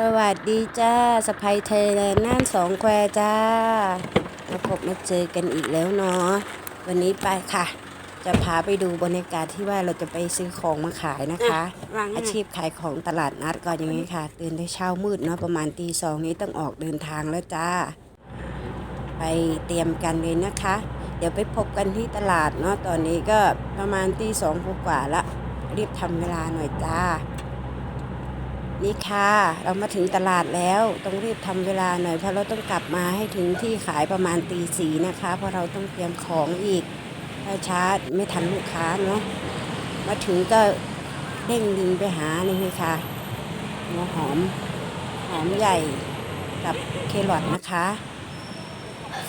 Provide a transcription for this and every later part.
สวัสดีจ้าสไปไทยแลนด์น่านสองแควจ้า มาพบมาเจอกันอีกแล้วเนาะ วันนี้ไปค่ะ จะพาไปดูบรรยากาศที่ว่าเราจะไปซื้อของมาขายนะคะ อาชีพขายของตลาดนัดก่อนอย่างนี้ค่ะ ตื่นแต่เช้ามืดเนาะประมาณตีสองนี้ต้องออกเดินทางแล้วจ้า ไปเตรียมกันเลยนะคะ เดี๋ยวไปพบกันที่ตลาดเนาะ ตอนนี้ก็ประมาณตีสองกว่าๆละ รีบทำเวลาหน่อยจ้า นี่ค่ะเรามาถึงตลาดแล้วต้องรีบทำเวลาหน่อยเพราะเราต้องกลับมาให้ถึงที่ขายประมาณตีสีนะคะ เพราะเราต้องเตรียมของอีกถ้าช้าไม่ทันลูกค้าเนาะมาถึงก็เร่งลิงไปหานี่เลยค่ะหัวหอมหอมใหญ่กับเครอทนะคะ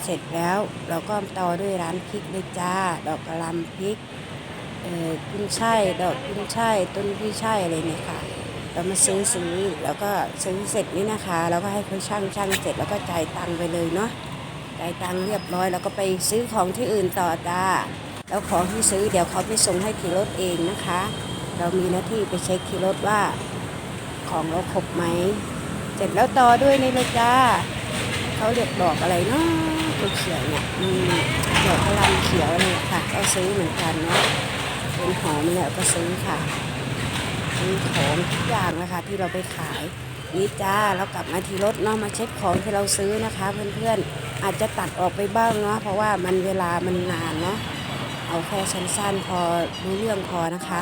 เสร็จแล้วเราก็ต่อด้วยร้านพริกเลยจ้า ดอกกระหลำพริกเอ่อกุ้ยช่ายดอกกุ้ยช่ายต้นกุ้ยช่ายอะไรเนี่ยค่ะ เรามาซื้อซื้อแล้วก็ซื้อเสร็จนี่นะคะ แล้วก็ให้เขาช่างช่างเสร็จแล้วก็จ่ายตังค์ไปเลยเนาะจ่ายตังค์เรียบร้อยแล้วก็ไปซื้อของที่อื่นต่อจ้าแล้วของที่ซื้อเดี๋ยวเขาไปส่งให้ที่รถเองนะคะ เรามีหน้าที่ไปเช็คที่รถว่า ของเราครบไหมเสร็จแล้วต่อด้วยนี่เลยจ้าเขาเรียกดอกอะไรเนาะตัวเขียวเนี่ยอืมดอกกระหลำเขียวเนี่ยค่ะก็ซื้อเหมือนกันเนาะเป็นหอมเนี่ยก็ซื้อค่ะ ซื้อของทุกอย่างนะคะที่เราไปขายนี่จ้าเรากลับมาที่รถเนาะมาเช็คของที่เราซื้อนะคะ เพื่อนๆอาจจะตัดออกไปบ้างเนาะเพราะว่ามันเวลามันนานเนาะเอาแค่สั้นๆพอรู้เรื่องพอนะคะ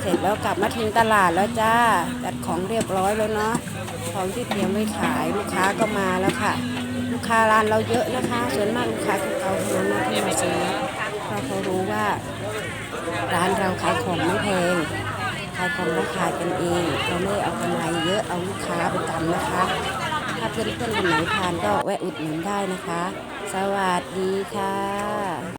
เสร็จแล้วกลับมาถึงตลาดแล้วจ้าจัดของเรียบร้อยแล้วเนาะของที่เตรียมไว้ขายลูกค้าก็มาแล้วค่ะ ลูกค้าร้านเราเยอะนะคะ ส่วนมากลูกค้าเก่าๆเท่านั้นนะที่มาซื้อเพราะเขารู้ว่า ร้านเราขายของไม่แพงขายของราคากันเองเราไม่เอากำไรเยอะเอาลูกค้าประจำนะคะ ถ้าเพื่อนๆคนไหนทานก็แวะอุดหนุนได้นะคะ สวัสดีค่ะ